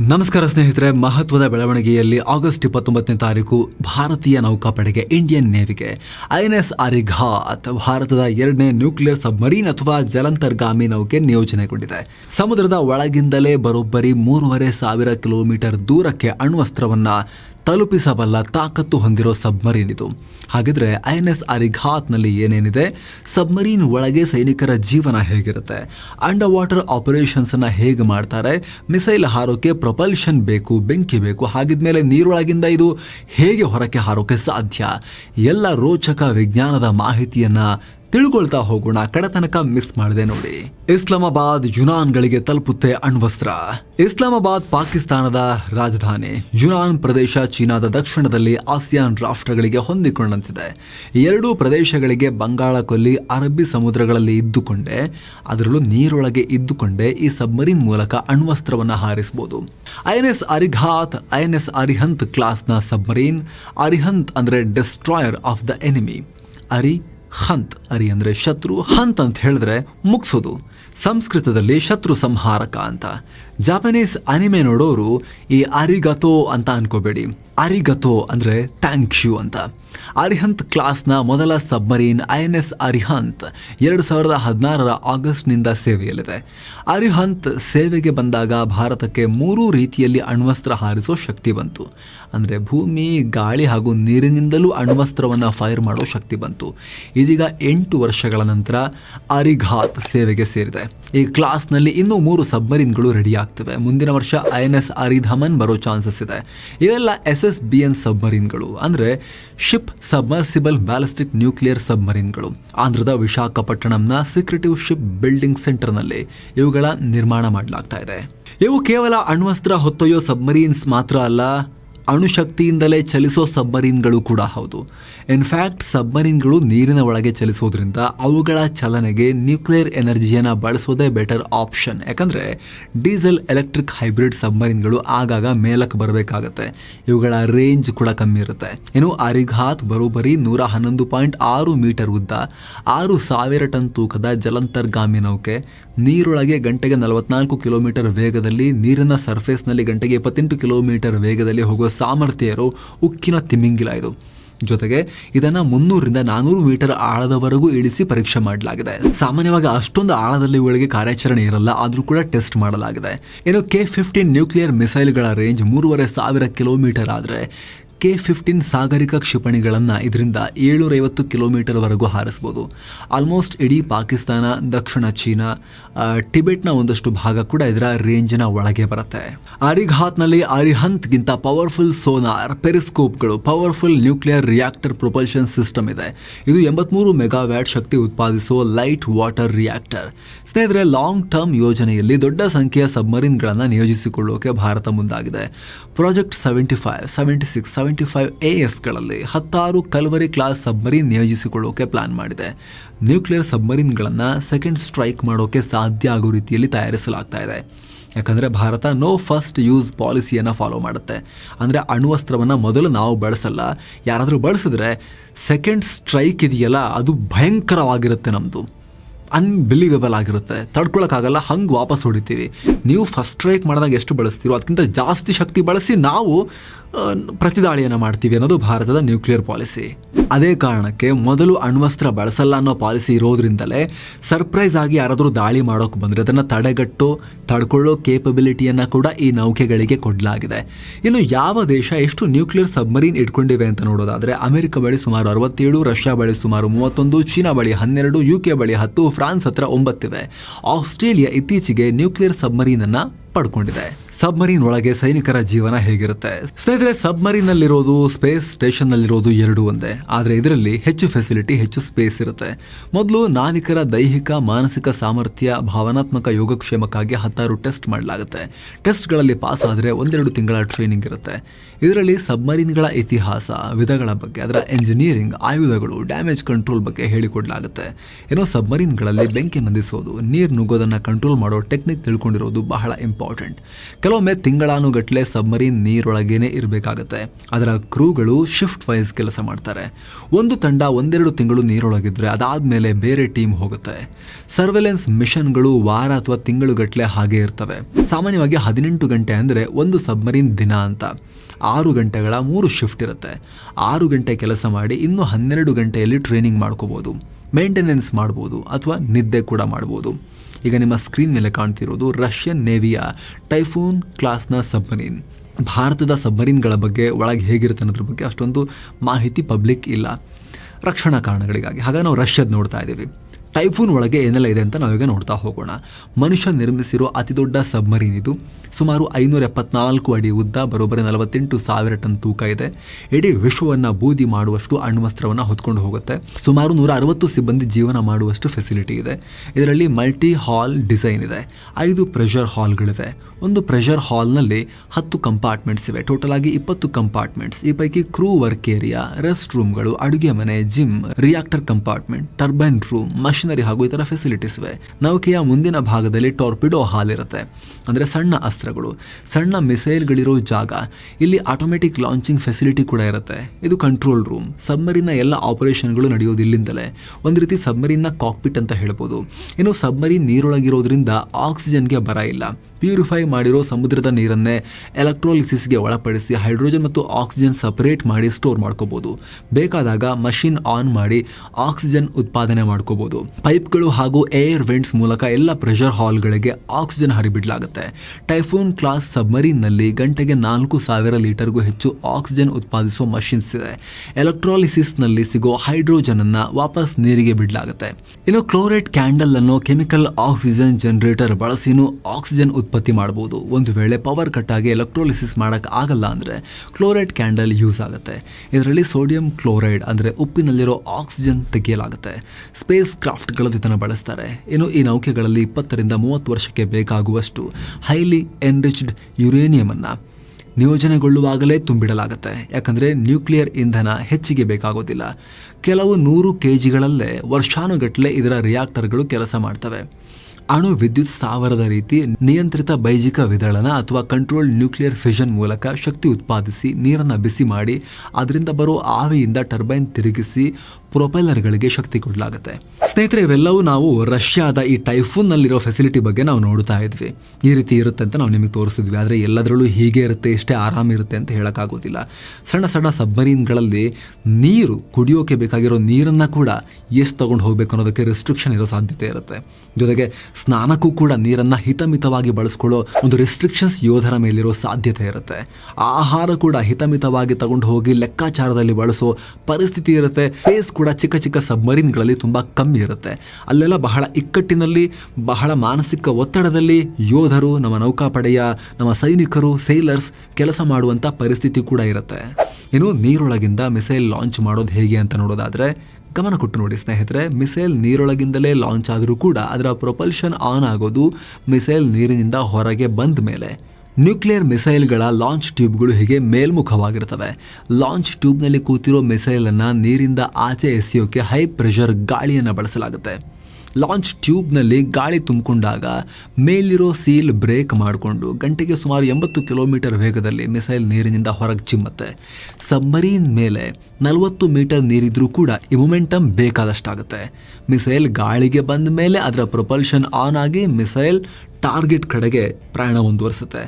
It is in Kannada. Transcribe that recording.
ನಮಸ್ಕಾರ ಸ್ನೇಹಿತರೆ, ಮಹತ್ವದ ಬೆಳವಣಿಗೆಯಲ್ಲಿ ಆಗಸ್ಟ್ ಇಪ್ಪತ್ತೊಂಬತ್ತನೇ ತಾರೀಕು ಭಾರತೀಯ ನೌಕಾಪಡೆಗೆ ಇಂಡಿಯನ್ ನೇವಿಗೆ. ಐಎನ್ಎಸ್ ಅರಿಘಾತ್ ಭಾರತದ ಎರಡನೇ ನ್ಯೂಕ್ಲಿಯರ್ ಸಬ್ಮರೀನ್ ಅಥವಾ ಜಲಂತರ್ಗಾಮಿ ನೌಕೆ ನಿಯೋಜನೆಗೊಂಡಿದೆ. ಸಮುದ್ರದ ಒಳಗಿಂದಲೇ ಬರೋಬ್ಬರಿ ಮೂರುವರೆ ಸಾವಿರ ಕಿಲೋಮೀಟರ್ ದೂರಕ್ಕೆ ಅಣ್ವಸ್ತ್ರವನ್ನ ತಲುಪಿಸಬಲ್ಲ ತಾಕತ್ತು ಹೊಂದಿರೋ ಸಬ್ಮರೀನ್ ಇದು ಹಾಗಿದ್ರೆ ಐ ಎನ್ ಎಸ್ ಅರಿಘಾತ್ನಲ್ಲಿ ಏನೇನಿದೆ? ಸಬ್ಮರೀನ್ ಒಳಗೆ ಸೈನಿಕರ ಜೀವನ ಹೇಗಿರುತ್ತೆ? ಅಂಡರ್ ವಾಟರ್ ಆಪರೇಷನ್ಸನ್ನು ಹೇಗೆ ಮಾಡ್ತಾರೆ? ಮಿಸೈಲ್ ಹಾರೋಕೆ ಪ್ರೊಪಲ್ಷನ್ ಬೇಕು, ಬೆಂಕಿ ಬೇಕು, ಹಾಗಿದ್ಮೇಲೆ ನೀರೊಳಗಿಂದ ಇದು ಹೇಗೆ ಹೊರಕ್ಕೆ ಹಾರೋಕೆ ಸಾಧ್ಯ? ಎಲ್ಲ ರೋಚಕ ವಿಜ್ಞಾನದ ಮಾಹಿತಿಯನ್ನ ತಿಳ್ಕೊಳ್ತಾ ಹೋಗೋಣ, ಕಡತನಕ ಮಿಸ್ ಮಾಡಿದೆ ನೋಡಿ. ಇಸ್ಲಾಮಾಬಾದ್ ಯುನಾನ್ಗಳಿಗೆ ತಲುಪುತ್ತೆ ಅಣ್ವಸ್ತ್ರ. ಇಸ್ಲಾಮಾಬಾದ್ ಪಾಕಿಸ್ತಾನದ ರಾಜಧಾನಿ ಯುನಾನ್ ಪ್ರದೇಶ ಚೀನಾದ ದಕ್ಷಿಣದಲ್ಲಿ ಆಸಿಯಾನ್ ರಾಷ್ಟ್ರಗಳಿಗೆ ಹೊಂದಿಕೊಂಡಂತಿದೆ. ಎರಡೂ ಪ್ರದೇಶಗಳಿಗೆ ಬಂಗಾಳ ಕೊಲ್ಲಿ ಅರಬ್ಬಿ ಸಮುದ್ರಗಳಲ್ಲಿ ಇದ್ದುಕೊಂಡೇ. ಅದರಲ್ಲೂ ನೀರೊಳಗೆ ಇದ್ದುಕೊಂಡೇ ಈ ಸಬ್ಮರೀನ್ ಮೂಲಕ ಅಣ್ವಸ್ತ್ರವನ್ನು ಹಾರಿಸಬಹುದು ಐಎನ್ಎಸ್ ಅರಿಘಾತ್, ಐಎನ್ಎಸ್ ಅರಿಹಂತ್ ಕ್ಲಾಸ್ನ ಸಬ್ಮರೀನ್, ಅರಿಹಂತ್ ಅಂದ್ರೆ ಡಿಸ್ಟ್ರಾಯರ್ ಆಫ್ ದ ಎನಿಮಿ. ಅರಿ ಹಂತ್ ಅರಿ ಅಂದರೆ ಶತ್ರು ಹಂತ್ ಅಂತ ಹೇಳಿದ್ರೆ ಮುಗಿಸೋದು. ಸಂಸ್ಕೃತದಲ್ಲಿ ಶತ್ರು ಸಂಹಾರಕ ಅಂತ. ಜಾಪನೀಸ್ ಅನಿಮೆ ನೋಡೋರು ಈ ಅರಿಗತೋ ಅಂತ ಅನ್ಕೋಬೇಡಿ. ಅರಿಗತೋ ಅಂದರೆ ಥ್ಯಾಂಕ್ ಯು ಅಂತ. ಅರಿಹಂತ್ ಕ್ಲಾಸ್ನ ಮೊದಲ submarine I N S Arihant ಎರಡು ಸಾವಿರದ ಹದಿನಾರರ ಆಗಸ್ಟ್ನಿಂದ ಸೇವೆಯಲ್ಲಿದೆ. ಅರಿಹಂತ್ ಸೇವೆಗೆ ಬಂದಾಗ ಭಾರತಕ್ಕೆ ಮೂರು ರೀತಿಯಲ್ಲಿ ಅಣ್ವಸ್ತ್ರ ಹಾರಿಸೋ ಶಕ್ತಿ ಬಂತು. ಅಂದರೆ ಭೂಮಿ, ಗಾಳಿ ಹಾಗೂ ನೀರಿನಿಂದಲೂ ಅಣ್ವಸ್ತ್ರವನ್ನು ಫೈರ್ ಮಾಡೋ ಶಕ್ತಿ ಬಂತು. ಇದೀಗ ಎಂಟು ವರ್ಷಗಳ ನಂತರ ಅರಿಘಾತ್ ಸೇವೆಗೆ ಸೇರಿದೆ. ಈ ಕ್ಲಾಸ್ನಲ್ಲಿ ಇನ್ನೂ ಮೂರು ಸಬ್ಮರೀನ್ಗಳು ರೆಡಿ ಆಗ್ತವೆ ಮುಂದಿನ ವರ್ಷ ಐ ಎನ್ ಎಸ್ ಅರಿಧಮನ್ ಬರೋ ಚಾನ್ಸಸ್ ಇದೆ. ಇವೆಲ್ಲ ಎಸ್ ಎಸ್ ಬಿ ಎನ್ ಸಬ್ಮರೀನ್ಗಳು. ಅಂದರೆ ಶಿಪ್ ಸಬ್ಮರ್ಸಿಬಲ್ ಬ್ಯಾಲಿಸ್ಟಿಕ್ ನ್ಯೂಕ್ಲಿಯರ್ ಸಬ್ಮರೀನ್ಗಳು. ಆಂಧ್ರದ ವಿಶಾಖಪಟ್ಟಣಂನ ಸೀಕ್ರೆಟಿವ್ ಶಿಪ್ ಬಿಲ್ಡಿಂಗ್ ಸೆಂಟರ್ನಲ್ಲಿ ಇವುಗಳ ನಿರ್ಮಾಣ ಮಾಡಲಾಗ್ತಾ ಇದೆ. ಇವು ಕೇವಲ ಅಣ್ವಸ್ತ್ರ ಹೊತ್ತೊಯ್ಯೋ ಸಬ್ಮರೀನ್ಸ್ ಮಾತ್ರ ಅಲ್ಲ ಅಣುಶಕ್ತಿಯಿಂದಲೇ ಚಲಿಸೋ ಸಬ್ಮರೀನ್ಗಳು ಕೂಡ ಹೌದು. ಇನ್ಫ್ಯಾಕ್ಟ್ ಸಬ್ಮರೀನ್ಗಳು ನೀರಿನ ಒಳಗೆ ಚಲಿಸೋದ್ರಿಂದ ಅವುಗಳ ಚಲನೆಗೆ ನ್ಯೂಕ್ಲಿಯರ್ ಎನರ್ಜಿಯನ್ನು ಬಳಸೋದೇ ಬೆಟರ್ ಆಪ್ಷನ್ ಯಾಕಂದರೆ ಡೀಸೆಲ್ ಎಲೆಕ್ಟ್ರಿಕ್ ಹೈಬ್ರಿಡ್ ಸಬ್ಮರೀನ್ಗಳು ಆಗಾಗ ಮೇಲಕ್ಕೆ ಬರಬೇಕಾಗತ್ತೆ. ಇವುಗಳ ರೇಂಜ್ ಕೂಡ ಕಮ್ಮಿ ಇರುತ್ತೆ. ಇನ್ನು ಅರಿಘಾತ್ ಬರೋಬ್ಬರಿ ನೂರ ಹನ್ನೊಂದು ಪಾಯಿಂಟ್ ಆರು ಮೀಟರ್ ಉದ್ದ ಆರು ಸಾವಿರ ಟನ್ ತೂಕದ ಜಲಂತರ್ಗಾಮಿ ನೌಕೆ ನೀರೊಳಗೆ ಗಂಟೆಗೆ ನಲವತ್ನಾಲ್ಕು ಕಿಲೋಮೀಟರ್ ವೇಗದಲ್ಲಿ ನೀರಿನ ಸರ್ಫೇಸ್ನಲ್ಲಿ ಗಂಟೆಗೆ ಇಪ್ಪತ್ತೆಂಟು ಕಿಲೋಮೀಟರ್ ವೇಗದಲ್ಲಿ ಹೋಗುವ ಸಾಮರ್ಥ್ಯ ಇರೋ ಉಕ್ಕಿನ ತಿಮಿಂಗಿಲ ಇದು. ಜೊತೆಗೆ ಇದನ್ನು ಮುನ್ನೂರರಿಂದ ನಾನೂರು ಮೀಟರ್ ಆಳದವರೆಗೂ ಇಳಿಸಿ ಪರೀಕ್ಷೆ ಮಾಡಲಾಗಿದೆ. ಸಾಮಾನ್ಯವಾಗಿ ಅಷ್ಟೊಂದು ಆಳದಲ್ಲಿ ಇವುಗಳಿಗೆ ಕಾರ್ಯಾಚರಣೆ ಇರಲ್ಲ, ಆದರೂ ಕೂಡ ಟೆಸ್ಟ್ ಮಾಡಲಾಗಿದೆ. ಇನ್ನು ಕೆ ಫಿಫ್ಟೀನ್ ನ್ಯೂಕ್ಲಿಯರ್ ಮಿಸೈಲ್ಗಳ ರೇಂಜ್ ಮೂರುವರೆ ಸಾವಿರ ಕಿಲೋಮೀಟರ್ ಆದರೆ ಕೆ ಫಿಫ್ಟೀನ್ ಸಾಗರಿಕ ಕ್ಷಿಪಣಿಗಳನ್ನು ಇದರಿಂದ ಏಳ್ನೂರೈವತ್ತು ಕಿಲೋಮೀಟರ್ವರೆಗೂ ಹಾರಿಸ್ಬೋದು. ಆಲ್ಮೋಸ್ಟ್ ಇಡೀ ಪಾಕಿಸ್ತಾನ, ದಕ್ಷಿಣ ಚೀನಾ ಟಿಬೆಟ್ನ ಒಂದಷ್ಟು ಭಾಗ ಕೂಡ ಇದರ ರೇಂಜಿನ ಒಳಗೆ ಬರುತ್ತೆ. ಅರಿಘಾತ್ನಲ್ಲಿ ಅರಿಹಂತ್ಗಿಂತ powerful sonar ಪೆರಿಸ್ಕೋಪ್ಗಳು powerful nuclear reactor propulsion system ಇದೆ. ಇದು ಎಂಬತ್ಮೂರು ಮೆಗಾವ್ಯಾಟ್ ಶಕ್ತಿ ಉತ್ಪಾದಿಸುವ ಲೈಟ್ ವಾಟರ್ ರಿಯಾಕ್ಟರ್ ಸ್ನೇಹಿತರೆ ಲಾಂಗ್ ಟರ್ಮ್ ಯೋಜನೆಯಲ್ಲಿ ದೊಡ್ಡ ಸಂಖ್ಯೆಯ ಸಬ್ಮರೀನ್ಗಳನ್ನು ನಿಯೋಜಿಸಿಕೊಳ್ಳೋಕೆ ಭಾರತ ಮುಂದಾಗಿದೆ. Project seventy five seventy six seventy five A ಎಸ್ಗಳಲ್ಲಿ ಹತ್ತಾರು ಕಲ್ವರಿ ಕ್ಲಾಸ್ ಸಬ್ಮರೀನ್ ನಿಯೋಜಿಸಿಕೊಳ್ಳೋಕೆ ಪ್ಲಾನ್ ಮಾಡಿದೆ. ನ್ಯೂಕ್ಲಿಯರ್ ಸಬ್ಮರೀನ್ಗಳನ್ನು ಸೆಕೆಂಡ್ ಸ್ಟ್ರೈಕ್ ಮಾಡೋಕೆ ಸಾಧ್ಯ ಆಗೋ ರೀತಿಯಲ್ಲಿ ತಯಾರಿಸಲಾಗ್ತಾ ಇದೆ. ಯಾಕಂದರೆ ಭಾರತ ನೋ ಫಸ್ಟ್ ಯೂಸ್ ಪಾಲಿಸಿಯನ್ನು ಫಾಲೋ ಮಾಡುತ್ತೆ. ಅಂದರೆ ಅಣ್ವಸ್ತ್ರವನ್ನು ಮೊದಲು ನಾವು ಬಳಸಲ್ಲ. ಯಾರಾದರೂ ಬಳಸಿದ್ರೆ ಸೆಕೆಂಡ್ ಸ್ಟ್ರೈಕ್ ಇದೆಯಲ್ಲ, ಅದು ಭಯಂಕರವಾಗಿರುತ್ತೆ ನಮ್ಮದು ಅನ್ಬಿಲೀವೇಬಲ್ ಆಗಿರುತ್ತೆ. ತಡ್ಕೊಳಕ್ಕಾಗಲ್ಲ, ಹಂಗೆ ವಾಪಸ್ ಹೊಡಿತೀವಿ. ನೀವು ಫಸ್ಟ್ ಸ್ಟ್ರೈಕ್ ಮಾಡಿದಾಗ ಎಷ್ಟು ಬಳಸ್ತೀರೋ, ಅದಕ್ಕಿಂತ ಜಾಸ್ತಿ ಶಕ್ತಿ ಬಳಸಿ ನಾವು ಪ್ರತಿದಾಳಿಯನ್ನು ಮಾಡ್ತೀವಿ ಅನ್ನೋದು ಭಾರತದ ನ್ಯೂಕ್ಲಿಯರ್ ಪಾಲಿಸಿ ಅದೇ ಕಾರಣಕ್ಕೆ ಮೊದಲು ಅಣ್ವಸ್ತ್ರ ಬಳಸಲ್ಲ ಅನ್ನೋ ಪಾಲಿಸಿ ಇರೋದ್ರಿಂದಲೇ ಸರ್ಪ್ರೈಸ್ ಆಗಿ ಯಾರಾದರೂ ದಾಳಿ ಮಾಡೋಕೆ ಬಂದರೆ ಅದನ್ನು ತಡೆಗಟ್ಟು, ತಡ್ಕೊಳ್ಳೋ ಕೇಪಬಿಲಿಟಿಯನ್ನು ಕೂಡ ಈ ನೌಕೆಗಳಿಗೆ ಕೊಡಲಾಗಿದೆ. ಇನ್ನು ಯಾವ ದೇಶ ಎಷ್ಟು ನ್ಯೂಕ್ಲಿಯರ್ ಸಬ್ಮರೀನ್ ಇಟ್ಕೊಂಡಿವೆ ಅಂತ ನೋಡೋದಾದರೆ, ಅಮೆರಿಕ ಬಳಿ ಸುಮಾರು ಅರವತ್ತೇಳು, ರಷ್ಯಾ ಬಳಿ ಸುಮಾರು ಮೂವತ್ತೊಂದು, ಚೀನಾ ಬಳಿ ಹನ್ನೆರಡು ಯು ಕೆ ಬಳಿ ಹತ್ತು, ಫ್ರಾನ್ಸ್ ಹತ್ರ ಒಂಬತ್ತಿವೆ. ಆಸ್ಟ್ರೇಲಿಯಾ ಇತ್ತೀಚೆಗೆ ನ್ಯೂಕ್ಲಿಯರ್ ಸಬ್ಮರೀನನ್ನು ಪಡ್ಕೊಂಡಿದೆ. ಸಬ್ಮರೀನ್ ಒಳಗೆ ಸೈನಿಕರ ಜೀವನ ಹೇಗಿರುತ್ತೆ? ಸ್ನೇಹಿತರೆ ಸಬ್ಮರೀನ್ ನಲ್ಲಿರೋದು ಸ್ಪೇಸ್ ಸ್ಟೇಷನ್ ನಲ್ಲಿರೋದು ಎರಡು ಒಂದೇ. ಆದರೆ ಇದರಲ್ಲಿ ಹೆಚ್ಚು ಫೆಸಿಲಿಟಿ ಹೆಚ್ಚು ಸ್ಪೇಸ್ ಇರುತ್ತೆ. ಮೊದಲು ನಾವಿಕರ ದೈಹಿಕ, ಮಾನಸಿಕ ಸಾಮರ್ಥ್ಯ, ಭಾವನಾತ್ಮಕ ಯೋಗಕ್ಷೇಮಕ್ಕಾಗಿ ಹತ್ತಾರು ಟೆಸ್ಟ್ ಮಾಡಲಾಗುತ್ತೆ. ಟೆಸ್ಟ್ಗಳಲ್ಲಿ ಪಾಸ್ ಆದರೆ ಒಂದೆರಡು ತಿಂಗಳ ಟ್ರೈನಿಂಗ್ ಇರುತ್ತೆ. ಇದರಲ್ಲಿ ಸಬ್ಮರೀನ್ಗಳ ಇತಿಹಾಸ, ವಿಧಗಳ ಬಗ್ಗೆ, ಅದರ ಎಂಜಿನಿಯರಿಂಗ್ ಆಯುಧಗಳು ಡ್ಯಾಮೇಜ್ ಕಂಟ್ರೋಲ್ ಬಗ್ಗೆ ಹೇಳಿಕೊಡಲಾಗುತ್ತೆ. ಏನೋ ಸಬ್ಮರೀನ್ಗಳಲ್ಲಿ ಬೆಂಕಿ ನಂದಿಸೋದು, ನೀರು ನುಗ್ಗೋದನ್ನು ಕಂಟ್ರೋಲ್ ಮಾಡೋ ಟೆಕ್ನಿಕ್ ತಿಳ್ಕೊಂಡಿರೋದು ಬಹಳ ಇಂಪಾರ್ಟೆಂಟ್ ಇಂಪಾರ್ಟೆಂಟ್ ಕೆಲವೊಮ್ಮೆ ತಿಂಗಳಾನುಗಟ್ಟಲೆ ಸಬ್ಮರೀನ್ ನೀರೊಳಗೇನೆ ಇರಬೇಕಾಗತ್ತೆ. ಅದರ ಕ್ರೂಗಳು ಶಿಫ್ಟ್ ವೈಸ್ ಕೆಲಸ ಮಾಡ್ತಾರೆ. ಒಂದು ತಂಡ ಒಂದೆರಡು ತಿಂಗಳು ನೀರೊಳಗಿದ್ರೆ ಅದಾದ್ಮೇಲೆ ಬೇರೆ ಟೀಮ್ ಹೋಗುತ್ತೆ. ಸರ್ವೆಲೆನ್ಸ್ ಮಿಷನ್ಗಳು ವಾರ ಅಥವಾ ತಿಂಗಳುಗಟ್ಟಲೆ ಹಾಗೆ ಇರ್ತವೆ. ಸಾಮಾನ್ಯವಾಗಿ ಹದಿನೆಂಟು ಗಂಟೆ ಅಂದರೆ ಒಂದು ಸಬ್ಮರೀನ್ ದಿನ ಅಂತ. ಆರು ಗಂಟೆಗಳ ಮೂರು ಶಿಫ್ಟ್ ಇರುತ್ತೆ. ಆರು ಗಂಟೆ ಕೆಲಸ ಮಾಡಿ ಇನ್ನು ಹನ್ನೆರಡು ಗಂಟೆಯಲ್ಲಿ ಟ್ರೈನಿಂಗ್ ಮಾಡ್ಕೋಬೋದು. ಮೇಂಟೆನೆನ್ಸ್ ಮಾಡ್ಬೋದು ಅಥವಾ ನಿದ್ದೆ ಕೂಡ ಮಾಡ್ಬೋದು. ಈಗ ನಿಮ್ಮ ಸ್ಕ್ರೀನ್ ಮೇಲೆ ಕಾಣ್ತಿರೋದು ರಷ್ಯನ್ ನೇವಿಯ ಟೈಫೂನ್ ಕ್ಲಾಸ್ನ ಸಬ್ಮರೀನ್. ಭಾರತದ ಸಬ್ಮರೀನ್ಗಳ ಬಗ್ಗೆ ಒಳಗೆ ಹೇಗಿರುತ್ತೆ ಅನ್ನೋದ್ರ ಬಗ್ಗೆ ಅಷ್ಟೊಂದು ಮಾಹಿತಿ ಪಬ್ಲಿಕ್ ಇಲ್ಲ. ರಕ್ಷಣಾ ಕಾರಣಗಳಿಗಾಗಿ. ಹಾಗಾಗಿ ನಾವು ರಷ್ಯಾದ ನೋಡ್ತಾ ಇದ್ದೀವಿ. ಟೈಫೂನ್ ಒಳಗೆ ಏನೆಲ್ಲ ಇದೆ ಅಂತ ನಾವೀಗ ನೋಡ್ತಾ ಹೋಗೋಣ. ಮನುಷ್ಯ ನಿರ್ಮಿಸಿರೋ ಅತಿದೊಡ್ಡ ಸಬ್ಮರೀನ್ ಇದು. ಸುಮಾರು ಐನೂರ ಎಪ್ಪತ್ನಾಲ್ಕು ಅಡಿ ಉದ್ದ, ಬರೋಬ್ಬರಿ ನಲವತ್ತೆಂಟು ಸಾವಿರ ಟನ್ ತೂಕ ಇದೆ. ಇಡೀ ವಿಶ್ವವನ್ನು ಬೂದಿ ಮಾಡುವಷ್ಟು ಅಣ್ವಸ್ತ್ರವನ್ನು ಹೊತ್ಕೊಂಡು ಹೋಗುತ್ತೆ. ಸುಮಾರು ನೂರ ಅರವತ್ತು ಸಿಬ್ಬಂದಿ ಜೀವನ ಮಾಡುವಷ್ಟು ಫೆಸಿಲಿಟಿ ಇದೆ. ಇದರಲ್ಲಿ ಮಲ್ಟಿ ಹಾಲ್ ಡಿಸೈನ್ ಇದೆ. ಐದು ಪ್ರೆಷರ್ ಹಾಲ್ಗಳಿವೆ ಒಂದು ಪ್ರೆಷರ್ ಹಾಲ್ನಲ್ಲಿ ಹತ್ತು ಕಂಪಾರ್ಟ್ಮೆಂಟ್ಸ್ ಇವೆ. ಟೋಟಲ್ ಆಗಿ ಇಪ್ಪತ್ತು ಕಂಪಾರ್ಟ್ಮೆಂಟ್ಸ್ ಈ ಪೈಕಿ ಕ್ರೂ ವರ್ಕ್ ಏರಿಯಾ ರೆಸ್ಟ್ ರೂಮ್ಗಳು ಅಡುಗೆ ಮನೆ gym reactor compartment turbine room machinery ಹಾಗೂ ಇತರ ಫೆಸಿಲಿಟೀಸ್ ಇವೆ. ನೌಕೆಯ ಮುಂದಿನ ಭಾಗದಲ್ಲಿ ಟಾರ್ಪಿಡೋ ಹಾಲ್ ಇರುತ್ತೆ. ಅಂದರೆ ಸಣ್ಣ ಅಸ್ತ್ರಗಳು. ಸಣ್ಣ ಮಿಸೈಲ್ಗಳಿರೋ ಜಾಗ. ಇಲ್ಲಿ ಆಟೋಮೆಟಿಕ್ ಲಾಂಚಿಂಗ್ ಫೆಸಿಲಿಟಿ ಕೂಡ ಇರುತ್ತೆ. ಇದು ಕಂಟ್ರೋಲ್ ರೂಮ್ ಸಬ್ಮರಿನ ಎಲ್ಲ ಆಪರೇಷನ್ಗಳು ನಡೆಯೋದು ಇಲ್ಲಿಂದಲೇ. ಒಂದು ರೀತಿ ಸಬ್ಮರಿನ್ನ ಕಾಕ್ಪಿಟ್ ಅಂತ ಹೇಳ್ಬೋದು. ಇನ್ನು ಸಬ್ಮರಿನ್ ನೀರೊಳಗಿರೋದ್ರಿಂದ ಆಕ್ಸಿಜನ್ಗೆ ಬರ ಇಲ್ಲ. ಪ್ಯೂರಿಫೈ ಮಾಡಿರೋ ಸಮುದ್ರದ ನೀರನ್ನೇ ಎಲೆಕ್ಟ್ರೋಲಿಸಿಸ್ಗೆ ಒಳಪಡಿಸಿ ಹೈಡ್ರೋಜನ್ ಮತ್ತು ಆಕ್ಸಿಜನ್ ಸಪರೇಟ್ ಮಾಡಿ ಸ್ಟೋರ್ ಮಾಡ್ಕೋಬಹುದು ಬೇಕಾದಾಗ ಮಷಿನ್ ಆನ್ ಮಾಡಿ ಆಕ್ಸಿಜನ್ ಉತ್ಪಾದನೆ ಮಾಡ್ಕೋಬಹುದು ಪೈಪ್ಗಳು ಹಾಗೂ ಏರ್ ವೆಂಟ್ಸ್ ಮೂಲಕ ಎಲ್ಲ ಪ್ರೆಷರ್ ಹಾಲ್ಗಳಿಗೆ ಆಕ್ಸಿಜನ್ ಹರಿಬಿಡಲಾಗುತ್ತೆ. ಟೈಫೂನ್ ಕ್ಲಾಸ್ ಸಬ್ಮರೀನ್ನಲ್ಲಿ ಗಂಟೆಗೆ ನಾಲ್ಕು ಸಾವಿರ ಲೀಟರ್ಗೂ ಹೆಚ್ಚು ಆಕ್ಸಿಜನ್ ಉತ್ಪಾದಿಸುವ ಮಷಿನ್ಸ್ ಇದೆ. ಎಲೆಕ್ಟ್ರಾಲಿಸಿಸ್ನಲ್ಲಿ ಸಿಗೋ ಹೈಡ್ರೋಜನ್ ಅನ್ನ ವಾಪಸ್ ನೀರಿಗೆ ಬಿಡಲಾಗುತ್ತೆ. ಇನ್ನು ಕ್ಲೋರೈಡ್ ಕ್ಯಾಂಡಲ್ ಅನ್ನು ಕೆಮಿಕಲ್ ಆಕ್ಸಿಜನ್ ಜನರೇಟರ್ ಬಳಸಿನೂ ಆಕ್ಸಿಜನ್ ಉತ್ಪತ್ತಿ ಮಾಡಬಹುದು ಒಂದು ವೇಳೆ ಪವರ್ ಕಟ್ ಆಗಿ ಎಲೆಕ್ಟ್ರೋಲಿಸಿಸ್ ಮಾಡೋಕ್ಕೆ ಆಗಲ್ಲ ಅಂದರೆ ಕ್ಲೋರೈಡ್ ಕ್ಯಾಂಡಲ್ ಯೂಸ್ ಆಗುತ್ತೆ. ಇದರಲ್ಲಿ ಸೋಡಿಯಂ ಕ್ಲೋರೈಡ್ ಅಂದರೆ ಉಪ್ಪಿನಲ್ಲಿರೋ ಆಕ್ಸಿಜನ್ ತೆಗೆಯಲಾಗುತ್ತೆ. ಸ್ಪೇಸ್ ಕ್ರಾಫ್ಟ್ಗಳು ಇದನ್ನು ಬಳಸ್ತಾರೆ. ಇನ್ನು ಈ ನೌಕೆಗಳಲ್ಲಿ ಇಪ್ಪತ್ತರಿಂದ ಮೂವತ್ತು ವರ್ಷಕ್ಕೆ ಬೇಕಾಗುವಷ್ಟು ಹೈಲಿ ಎನ್ರಿಚ್ಡ್ ಯುರೇನಿಯಮನ್ನು ನಿಯೋಜನೆಗೊಳ್ಳುವಾಗಲೇ ತುಂಬಿಡಲಾಗುತ್ತೆ. ಯಾಕಂದರೆ ನ್ಯೂಕ್ಲಿಯರ್ ಇಂಧನ ಹೆಚ್ಚಿಗೆ ಬೇಕಾಗೋದಿಲ್ಲ. ಕೆಲವು ನೂರು ಕೆ ಜಿಗಳಲ್ಲೇ ವರ್ಷಾನುಗಟ್ಟಲೆ ಇದರ ರಿಯಾಕ್ಟರ್ಗಳು ಕೆಲಸ ಮಾಡ್ತವೆ. ಅಣು ವಿದ್ಯುತ್ ಸ್ಥಾವರದ ರೀತಿ ನಿಯಂತ್ರಿತ ಬೈಜಿಕ ವಿದಳನ ಅಥವಾ ಕಂಟ್ರೋಲ್ ನ್ಯೂಕ್ಲಿಯರ್ ಫಿಷನ್ ಮೂಲಕ ಶಕ್ತಿ ಉತ್ಪಾದಿಸಿ ನೀರನ್ನು ಬಿಸಿ ಮಾಡಿ, ಅದರಿಂದ ಬರೋ ಆವಿಯಿಂದ ಟರ್ಬೈನ್ ತಿರುಗಿಸಿ ಪ್ರೊಪೆಲ್ಲರ್ಗಳಿಗೆ ಶಕ್ತಿ ಕೊಡಲಾಗುತ್ತೆ. ಸ್ನೇಹಿತರೆ, ಇವೆಲ್ಲವೂ ನಾವು ರಷ್ಯಾದ ಈ ಟೈಫೂನ್ನಲ್ಲಿರೋ ಫೆಸಿಲಿಟಿ ಬಗ್ಗೆ ನಾವು ನೋಡ್ತಾ ಇದ್ವಿ. ಈ ರೀತಿ ಇರುತ್ತೆ ಅಂತ ನಾವು ನಿಮಗೆ ತೋರಿಸಿದ್ವಿ. ಆದರೆ ಎಲ್ಲದರಲ್ಲೂ ಹೀಗೆ ಇರುತ್ತೆ, ಇಷ್ಟೇ ಆರಾಮ ಇರುತ್ತೆ ಅಂತ ಹೇಳೋಕ್ಕಾಗೋದಿಲ್ಲ. ಸಣ್ಣ ಸಣ್ಣ ಸಬ್ಮರೀನ್ಗಳಲ್ಲಿ ನೀರು, ಕುಡಿಯೋಕೆ ಬೇಕಾಗಿರೋ ನೀರನ್ನು ಕೂಡ ಎಷ್ಟು ತಗೊಂಡು ಹೋಗಬೇಕು ಅನ್ನೋದಕ್ಕೆ ರೆಸ್ಟ್ರಿಕ್ಷನ್ ಇರೋ ಸಾಧ್ಯತೆ ಇರುತ್ತೆ. ಜೊತೆಗೆ ಸ್ನಾನಕ್ಕೂ ಕೂಡ ನೀರನ್ನು ಹಿತಮಿತವಾಗಿ ಬಳಸ್ಕೊಳ್ಳೋ ಒಂದು ರೆಸ್ಟ್ರಿಕ್ಷನ್ಸ್ ಯೋಧರ ಮೇಲಿರೋ ಸಾಧ್ಯತೆ ಇರುತ್ತೆ. ಆಹಾರ ಕೂಡ ಹಿತಮಿತವಾಗಿ ತಗೊಂಡು ಹೋಗಿ ಲೆಕ್ಕಾಚಾರದಲ್ಲಿ ಬಳಸೋ ಪರಿಸ್ಥಿತಿ ಇರುತ್ತೆ. ಕೂಡ ಚಿಕ್ಕ ಚಿಕ್ಕ ಸಬ್ಮರೀನ್ಗಳಲ್ಲಿ ತುಂಬ ಕಮ್ಮಿ ಇರುತ್ತೆ. ಅಲ್ಲೆಲ್ಲ ಬಹಳ ಇಕ್ಕಟ್ಟಿನಲ್ಲಿ, ಬಹಳ ಮಾನಸಿಕ ಒತ್ತಡದಲ್ಲಿ ಯೋಧರು, ನಮ್ಮ ನೌಕಾಪಡೆಯ, ನಮ್ಮ ಸೈನಿಕರು ಸೇಲರ್ಸ್ ಕೆಲಸ ಮಾಡುವಂಥ ಪರಿಸ್ಥಿತಿ ಕೂಡ ಇರುತ್ತೆ. ಇನ್ನು ನೀರೊಳಗಿಂದ ಮಿಸೈಲ್ ಲಾಂಚ್ ಮಾಡೋದು ಹೇಗೆ ಅಂತ ನೋಡೋದಾದರೆ, ಗಮನ ಕೊಟ್ಟು ನೋಡಿ ಸ್ನೇಹಿತರೆ ಮಿಸೈಲ್ ನೀರೊಳಗಿಂದಲೇ ಲಾಂಚ್ ಆದರೂ ಕೂಡ ಅದರ ಪ್ರೊಪಲ್ಷನ್ ಆನ್ ಆಗೋದು ಮಿಸೈಲ್ ನೀರಿನಿಂದ ಹೊರಗೆ ಬಂದ ಮೇಲೆ ನ್ಯೂಕ್ಲಿಯರ್ ಮಿಸೈಲ್ಗಳ ಲಾಂಚ್ ಟ್ಯೂಬ್ಗಳು ಹೀಗೆ ಮೇಲ್ಮುಖವಾಗಿರ್ತವೆ ಲಾಂಚ್ ಟ್ಯೂಬ್ನಲ್ಲಿ ಕೂತಿರೋ ಮಿಸೈಲನ್ನು ನೀರಿಂದ ಆಚೆ ಎಸೆಯೋಕೆ ಹೈ ಪ್ರೆಷರ್ ಗಾಳಿಯನ್ನು ಬಳಸಲಾಗುತ್ತೆ. ಲಾಂಚ್ ಟ್ಯೂಬ್ನಲ್ಲಿ ಗಾಳಿ ತುಂಬಿಕೊಂಡಾಗ ಮೇಲಿರೋ ಸೀಲ್ ಬ್ರೇಕ್ ಮಾಡಿಕೊಂಡು ಗಂಟೆಗೆ ಸುಮಾರು ಎಂಬತ್ತು ಕಿಲೋಮೀಟರ್ ವೇಗದಲ್ಲಿ ಮಿಸೈಲ್ ನೀರಿನಿಂದ ಹೊರಗೆ ಚಿಮ್ಮತ್ತೆ. ಸಬ್ಮರೀನ್ ಮೇಲೆ ನಲವತ್ತು ಮೀಟರ್ ನೀರಿದ್ರೂ ಕೂಡ ಈ ಮೊಮೆಂಟಮ್ ಬೇಕಾದಷ್ಟಾಗುತ್ತೆ. ಮಿಸೈಲ್ ಗಾಳಿಗೆ ಬಂದ ಮೇಲೆ ಅದರ ಪ್ರೊಪಲ್ಷನ್ ಆನ್ ಆಗಿ ಮಿಸೈಲ್ ಟಾರ್ಗೆಟ್ ಕಡೆಗೆ ಪ್ರಯಾಣ ಮುಂದುವರಿಸುತ್ತೆ.